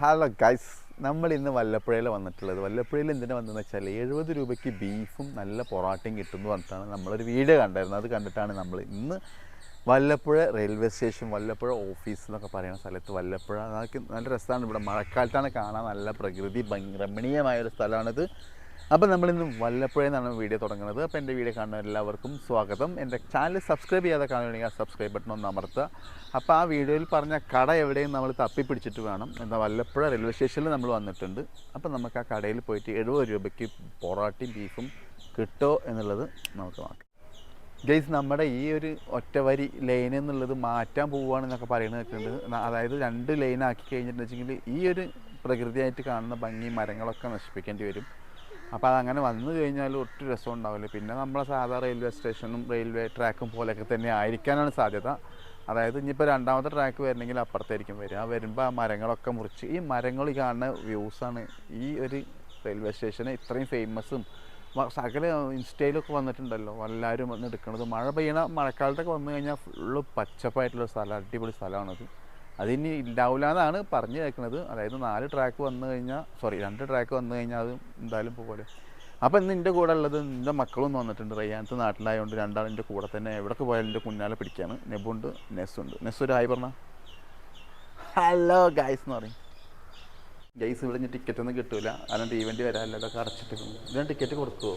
Hello guys നമ്മൾ ഇന്ന് വല്ലപ്പുഴയിൽ വന്നിട്ടുള്ളത്. വല്ലപ്പുഴയിൽ എന്തിനാ വന്നതെന്ന് വെച്ചാൽ എഴുപത് രൂപയ്ക്ക് ബീഫും നല്ല പൊറാട്ടയും കിട്ടുമെന്ന് പറഞ്ഞിട്ടാണ് നമ്മളൊരു വീഡിയോ കണ്ടായിരുന്നത് അത് കണ്ടിട്ടാണ് നമ്മൾ ഇന്ന് Vallappuzha railway station Vallappuzha office എന്നൊക്കെ പറയുന്ന സ്ഥലത്ത് വല്ലപ്പുഴ. അതൊക്കെ നല്ല രസമാണ്. ഇവിടെ മഴക്കാലത്താണ് കാണാൻ നല്ല പ്രകൃതി ഭംഗി രമണീയമായ ഒരു സ്ഥലമാണിത്. അപ്പോൾ നമ്മളിന്ന് വല്ലപ്പോഴേന്നാണ് വീഡിയോ തുടങ്ങുന്നത്. അപ്പോൾ എന്റെ വീഡിയോ കാണുന്ന എല്ലാവർക്കും സ്വാഗതം. എന്റെ ചാനൽ സബ്സ്ക്രൈബ് ചെയ്യാതെ കാണുകയാണെങ്കിൽ ആ സബ്സ്ക്രൈബ് ബട്ടൺ ഒന്ന് അമർത്തുക. അപ്പോൾ ആ വീഡിയോയിൽ പറഞ്ഞ കട എവിടെയും നമ്മൾ തപ്പിപ്പിടിച്ചിട്ട് വേണം. എന്താ വല്ലപ്പുഴ റെയിൽവേ സ്റ്റേഷനിൽ നമ്മൾ വന്നിട്ടുണ്ട്. അപ്പോൾ നമുക്ക് ആ കടയിൽ പോയിട്ട് എഴുപത് രൂപയ്ക്ക് പൊറോട്ടയും ബീഫും കിട്ടോ എന്നുള്ളത് നമുക്ക് നോക്കാം. ഗൈസ് നമ്മുടെ ഈ ഒരു ഒറ്റവരി ലൈൻ എന്നുള്ളത് മാറ്റാൻ പോവുകയാണെന്നൊക്കെ പറയുന്നത് കേട്ടിട്ടുണ്ട്. അതായത് രണ്ട് ലൈനാക്കി കഴിഞ്ഞിട്ടുണ്ടെങ്കിൽ ഈ ഒരു പ്രകൃതിയായിട്ട് കാണുന്ന ഭംഗി മരങ്ങളൊക്കെ നശിപ്പിക്കേണ്ടി വരും. അപ്പോൾ അതങ്ങനെ വന്നു കഴിഞ്ഞാൽ ഒട്ടും രസം ഉണ്ടാവില്ല. പിന്നെ നമ്മളെ സാധാ റെയിൽവേ സ്റ്റേഷനും റെയിൽവേ ട്രാക്കും പോലെയൊക്കെ തന്നെ ആയിരിക്കാനാണ് സാധ്യത. അതായത് ഇനിയിപ്പോൾ രണ്ടാമത്തെ ട്രാക്ക് വരണമെങ്കിൽ അപ്പുറത്തായിരിക്കും വരിക. വരുമ്പോൾ ആ മരങ്ങളൊക്കെ മുറിച്ച് ഈ മരങ്ങൾ കാണുന്ന വ്യൂസാണ് ഈ ഒരു റെയിൽവേ സ്റ്റേഷന് ഇത്രയും ഫേമസും സകല ഇൻസ്റ്റയിലൊക്കെ വന്നിട്ടുണ്ടല്ലോ. എല്ലാവരും വന്ന് എടുക്കുന്നത് മഴ പെയ്യണ മഴക്കാലത്തൊക്കെ വന്നു കഴിഞ്ഞാൽ ഫുള്ള് പച്ചപ്പായിട്ടുള്ള സ്ഥലം അടിപൊളി സ്ഥലമാണത്. അതിനി ഉണ്ടാവില്ല എന്നാണ് പറഞ്ഞു കേൾക്കുന്നത് അതായത് നാല് ട്രാക്ക് വന്നു കഴിഞ്ഞാൽ സോറി രണ്ട് ട്രാക്ക് വന്നു കഴിഞ്ഞാൽ അത് എന്തായാലും പോലെ അപ്പോൾ ഇന്ന് എന്റെ കൂടെ ഉള്ളത് എന്റെ മക്കളും വന്നിട്ടുണ്ട്. റയ്യാനത്ത് നാട്ടിലായതുകൊണ്ട് രണ്ടാളും എന്റെ കൂടെ തന്നെ. എവിടേക്ക് പോയാലും എന്റെ കുഞ്ഞാലെ പിടിക്കാണ്. നെബുണ്ട് നെസ്സുണ്ട്. നെസ് ഒരു ആയി പറഞ്ഞ. ഹലോ ഗൈസ് എന്ന് പറയും. ഗൈസ് ഇവിടെ ഇനി ടിക്കറ്റ് ഒന്നും കിട്ടൂല. അതുകൊണ്ട് ഈവെന്റ് വരാനല്ലോ. അതൊക്കെ അടച്ചിട്ട് ഇതിന് ടിക്കറ്റ് കൊടുക്കുമോ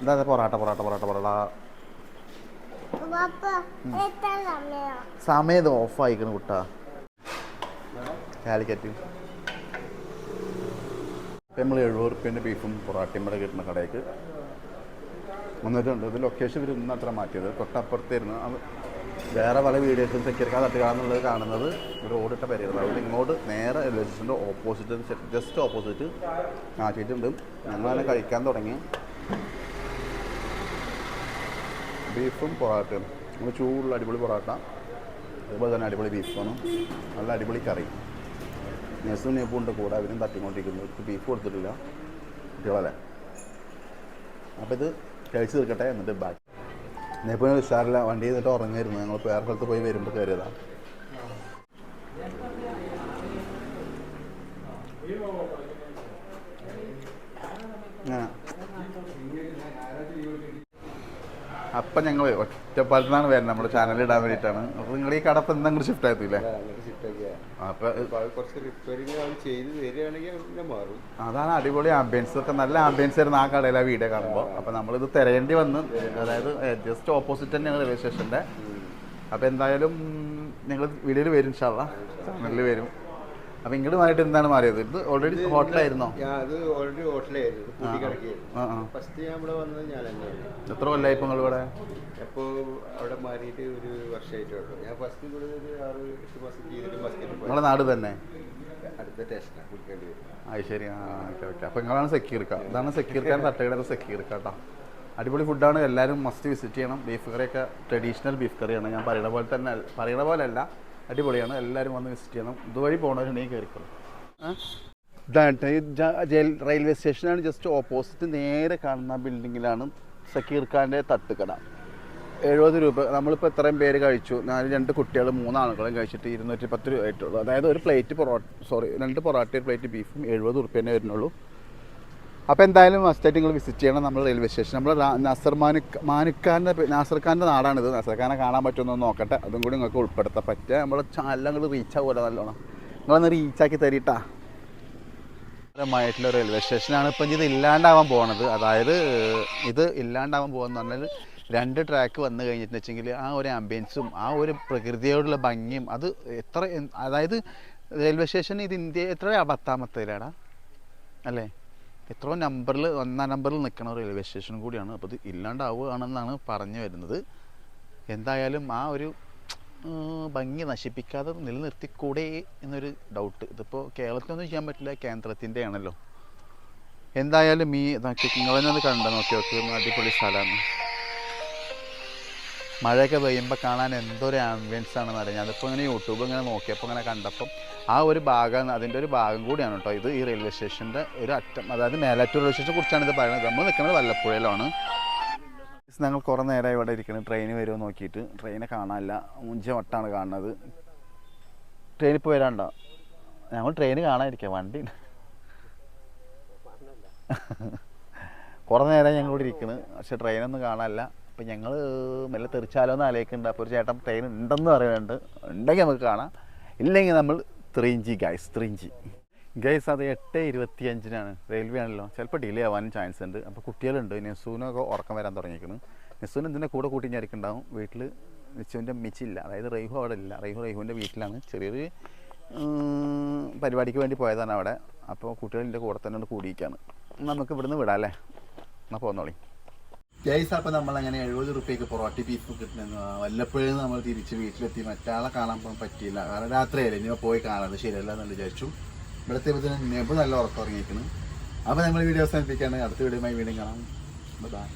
എന്താ പൊറാട്ട പൊറാട്ട പൊറാട്ട പൊറാട്ട. പപ്പ ഓഫായിക്കണ കുട്ടാ. കാലിക്കറ്റ്. നമ്മൾ എഴുപത് റുപ്യേന്റെ ബീഫും പൊറാട്ടയും കൂടെ കിട്ടുന്ന കടയ്ക്ക് വന്നിട്ടുണ്ട്. ഇത് ലൊക്കേഷൻ ഇവർ ഇന്ന് അത്ര മാറ്റിയത്. തൊട്ടപ്പുറത്തായിരുന്നു അത് വേറെ പല വീഡിയോസും സെക്യൂരിക്കാൻ തട്ടുകാന്നുള്ളത് കാണുന്നത് ഓടിട്ട പേരായിരുന്നു അതുകൊണ്ട് ഇങ്ങോട്ട് നേരെ സ്റ്റേഷന്റെ ഓപ്പോസിറ്റ് ജസ്റ്റ് ഓപ്പോസിറ്റ് മാറ്റിയിട്ടുണ്ട്. ഞങ്ങൾ തന്നെ കഴിക്കാൻ തുടങ്ങി. ബീഫും പൊറാട്ടയും. നമ്മൾ ചൂടുള്ള അടിപൊളി പൊറാട്ട അതുപോലെ തന്നെ അടിപൊളി ബീഫാണ് നല്ല അടിപൊളി കറി. നെസും നെപ്പുണ്ട് കൂടെ അവരും തട്ടിക്കൊണ്ടിരിക്കുന്നു. ഇവർക്ക് ബീഫ് കൊടുത്തിട്ടില്ല കുട്ടികളല്ലേ? അപ്പോൾ ഇത് കഴിച്ച് തീർക്കട്ടെ എന്നിട്ട് ബാക്കി. നെപ്പിന് ഉഷാറില്ല വണ്ടി ചെയ്തിട്ട് ഉറങ്ങായിരുന്നു. ഞങ്ങൾ വേറെ സ്ഥലത്ത് പോയി വരുമ്പോൾ കയറിയതാണ് അപ്പം ഞങ്ങൾ ഒറ്റപ്പാലത്താണ് വരുന്നത്. നമ്മുടെ ചാനൽ ഇടാൻ വേണ്ടിയിട്ടാണ്. അപ്പോൾ നിങ്ങൾ ഈ കടപ്പ് എന്തെങ്കിലും ഷിഫ്റ്റ് ആയിട്ടില്ലേ? അതാണ് അടിപൊളി ആംബിയൻസ് ഒക്കെ നല്ല ആംബിയൻസ് ആയിരുന്നു ആ കടയിൽ ആ വീഡിയോ കാണുമ്പോൾ അപ്പം നമ്മളിത് തിരയേണ്ടി വന്ന് അതായത് ജസ്റ്റ് ഓപ്പോസിറ്റ് തന്നെയാണ് റെയിൽവേ സ്റ്റേഷന്റെ അപ്പോൾ എന്തായാലും നിങ്ങൾ വീഡിയോയിൽ വരും ഷാള ചാനലിൽ വരും. അപ്പോൾ ഇങ്ങോട്ട് മാറിയിട്ട് എന്താണ് മാറിയത്? ഇത് ഓൾറെഡി ഹോട്ടലായിരുന്നോ അത് ഓൾറെഡി ഹോട്ടലായിരുന്നു ഫസ്റ്റ് ഞാൻ ഇവിടെ വന്നത് ഞാൻ തന്നെയാണ് എത്ര കൊല്ലായി ഇപ്പോൾ ഇവിടെ അപ്പോൾ അവിടെ മാറിയിട്ട് ഒരു വർഷമായിട്ടുള്ളൂ ഞാൻ ഫസ്റ്റ് ഇവിടെ ഒരു ആറ് എട്ട് മാസം ചെയ്തിട്ട് നാട് തന്നെ? അടുത്ത സ്റ്റേഷനാണ് കുടിക്കേണ്ടി വരും. അത് ശരി. ആ ഓക്കെ ഓക്കെ. അപ്പോൾ നിങ്ങളാണ് സെക്യൂർക്ക ഇതാണ് സെക്യൂർക്കാൻ തട്ടുകടയുടെ സെക്യൂർക്ക കേട്ടോ അടിപൊളി ഫുഡാണ് എല്ലാവരും മസ്റ്റ് വിസിറ്റ് ചെയ്യണം. ബീഫ് കറിയൊക്കെ ട്രഡീഷണൽ ബീഫ് കറിയാണ് ഞാൻ പറയുന്ന പോലെ തന്നെ പറയുന്ന പോലെ അല്ല. അടിപൊളിയാണ്. എല്ലാവരും വന്ന് വിസിറ്റ് ചെയ്യണം. ഇതുവഴി പോകണവരുണ്ടെങ്കിൽ കയറിക്കോളും ഇതാണ് റെയിൽവേ സ്റ്റേഷനാണ് ജസ്റ്റ് ഓപ്പോസിറ്റ് നേരെ കാണുന്ന ബിൽഡിങ്ങിലാണ് സക്കീർ ഖാന്റെ തട്ടുകട. എഴുപത് രൂപ. നമ്മളിപ്പോൾ എത്രയും പേര് കഴിച്ചു. നാല് രണ്ട് കുട്ടികൾ മൂന്നാളുകളും കഴിച്ചിട്ട് ഇരുന്നൂറ്റി പത്ത് രൂപ ആയിട്ടുള്ളൂ. അതായത് ഒരു പ്ലേറ്റ് പൊറോട്ട സോറി രണ്ട് പൊറോട്ട ഒരു പ്ലേറ്റ് ബീഫും എഴുപത് റുപ്യേനെ വരുന്നുള്ളൂ. അപ്പോൾ എന്തായാലും മസ്റ്റായിട്ട് നിങ്ങൾ വിസിറ്റ് ചെയ്യണം നമ്മൾ റെയിൽവേ സ്റ്റേഷൻ നമ്മൾ നസർ മാനുക്ക് മാനുക്കാന്റെ നാസർ ഖാന്റെ നാടാണിത്. നസർ ഖാനെ കാണാൻ പറ്റുമെന്ന് നോക്കട്ടെ. അതും കൂടി നിങ്ങൾക്ക് ഉൾപ്പെടുത്താൻ പറ്റുക നമ്മൾ ചാനൽ അങ്ങോട്ട് റീച്ച് ആവുമല്ലോ നല്ലോണം. നിങ്ങളൊന്ന് റീച്ചാക്കി തരീട്ടാ. മായിട്ടുള്ള റെയിൽവേ സ്റ്റേഷനാണ് ഇപ്പം ഇത് ഇല്ലാണ്ടാവാൻ പോകുന്നത് അതായത് ഇത് ഇല്ലാണ്ടാവാൻ പോകുന്ന പറഞ്ഞാൽ രണ്ട് ട്രാക്ക് വന്നു കഴിഞ്ഞിട്ട് വെച്ചെങ്കിൽ ആ ഒരു ആംബിയൻസും ആ ഒരു പ്രകൃതിയോടുള്ള ഭംഗിയും അത് എത്ര അതായത് റെയിൽവേ സ്റ്റേഷൻ ഇത് ഇന്ത്യ എത്ര പത്താമത്തേലാടാ? അല്ലേ? എത്രയോ നമ്പറിൽ ഒന്നാം നമ്പറിൽ നിൽക്കുന്ന റെയിൽവേ സ്റ്റേഷൻ കൂടിയാണ്. അപ്പോൾ ഇത് ഇല്ലാണ്ടാവുകയാണെന്നാണ് പറഞ്ഞു വരുന്നത്. എന്തായാലും ആ ഒരു ഭംഗി നശിപ്പിക്കാതെ നിലനിർത്തിക്കൂടെ എന്നൊരു ഡൗട്ട് ഇതിപ്പോൾ കേരളത്തിനൊന്നും ചെയ്യാൻ പറ്റില്ല കേന്ദ്രത്തിന്റെ ആണല്ലോ എന്തായാലും ഈ നോക്കി നിങ്ങളെന്നത് കണ്ട നോക്കി നോക്കി. അടിപൊളി സ്ഥലമാണ്. മഴയൊക്കെ പെയ്യുമ്പോൾ കാണാൻ എന്തൊരു ആംബിയൻസ് ആണെന്ന് അറിയാം. അതിപ്പോൾ ഇങ്ങനെ യൂട്യൂബ് ഇങ്ങനെ നോക്കിയപ്പോൾ ഇങ്ങനെ കണ്ടപ്പം ആ ഒരു ഭാഗം അതിന്റെ ഒരു ഭാഗം കൂടിയാണ് കേട്ടോ ഇത് ഈ റെയിൽവേ സ്റ്റേഷന്റെ ഒരു അറ്റം. അതായത് മേലാറ്റൂർ റെയിൽവേ സ്റ്റേഷനെ കുറിച്ചാണ് ഇത് പറയുന്നത്. നമ്മൾ നിൽക്കുന്നത് വല്ലപ്പുഴയിലാണ്. ഞങ്ങൾ കുറേ നേരമായി ഇവിടെ ഇരിക്കുന്നത് ട്രെയിൻ വരുമോ നോക്കിയിട്ട്. ട്രെയിനെ കാണാനില്ല. മുഞ്ച വട്ടാണ് കാണുന്നത്. ട്രെയിൻ ഇപ്പോൾ വരാണ്ടോ ഞങ്ങൾ ട്രെയിൻ കാണാതിരിക്കാം വണ്ടി കുറേ നേരം ഞങ്ങളിവിടെ ഇരിക്കുന്നത് പക്ഷെ ട്രെയിനൊന്നും കാണാനില്ല. അപ്പം ഞങ്ങൾ മെല്ലെ തെറിച്ചാലോ എന്ന് ആലോചിക്കുന്നുണ്ട്. അപ്പോൾ ഒരു ചേട്ടൻ ട്രെയിൻ ഉണ്ടെന്ന് പറയുന്നുണ്ട്. ഉണ്ടെങ്കിൽ നമുക്ക് കാണാം. ഇല്ലെങ്കിൽ നമ്മൾ ത്രീഞ്ചി ഗൈസ് ത്രീഞ്ചി ഗൈസ് അത് എട്ട് ഇരുപത്തി അഞ്ചിനാണ് റെയിൽവേ ആണല്ലോ. ചിലപ്പോൾ ഡിലേ ആവാനും ചാൻസ് ഉണ്ട്. അപ്പോൾ കുട്ടികളുണ്ട്. നെസൂനൊക്കെ ഉറക്കം വരാൻ തുടങ്ങിയിരിക്കുന്നു. നെസൂന് ഇതിന്റെ കൂടെ കൂട്ടി ഞാനിക്കുണ്ടാവും വീട്ടിൽ നെസുവിന്റെ മിച്ചില്ല. അതായത് റൈഹു അവിടെ ഇല്ല. റൈഹു റൈഹുവിന്റെ വീട്ടിലാണ്. ചെറിയൊരു പരിപാടിക്ക് വേണ്ടി പോയതാണ് അവിടെ. അപ്പോൾ കുട്ടികളിന്റെ കൂടെ തന്നെ കൂടിയിരിക്കുകയാണ്. നമുക്ക് ഇവിടുന്ന് വിടാം അല്ലേ? എന്നാൽ പോന്നോളി. ഗൈസ് അപ്പോൾ നമ്മൾ അങ്ങനെ എഴുപത് റുപ്യക്ക് പൊറോട്ടി ബീഫ് കിട്ടുന്ന വല്ലപ്പോഴും നമ്മൾ തിരിച്ച് വീട്ടിലെത്തി മറ്റാളെ കാണാൻ പോകാൻ പറ്റിയില്ല. കാരണം രാത്രിയല്ലേ ഇനി പോയി കാണാതെ ശരിയല്ല എന്ന് വിചാരിച്ചു. ഇവിടുത്തെ ഇതിന് നെബ് നല്ല ഉറക്കം ഇറങ്ങിയിരിക്കുന്നു അപ്പോൾ നമ്മൾ വീഡിയോ അവസാനിപ്പിക്കുകയാണ് അടുത്ത വീഡിയോയുമായി വീണ്ടും കാണാം. ബൈ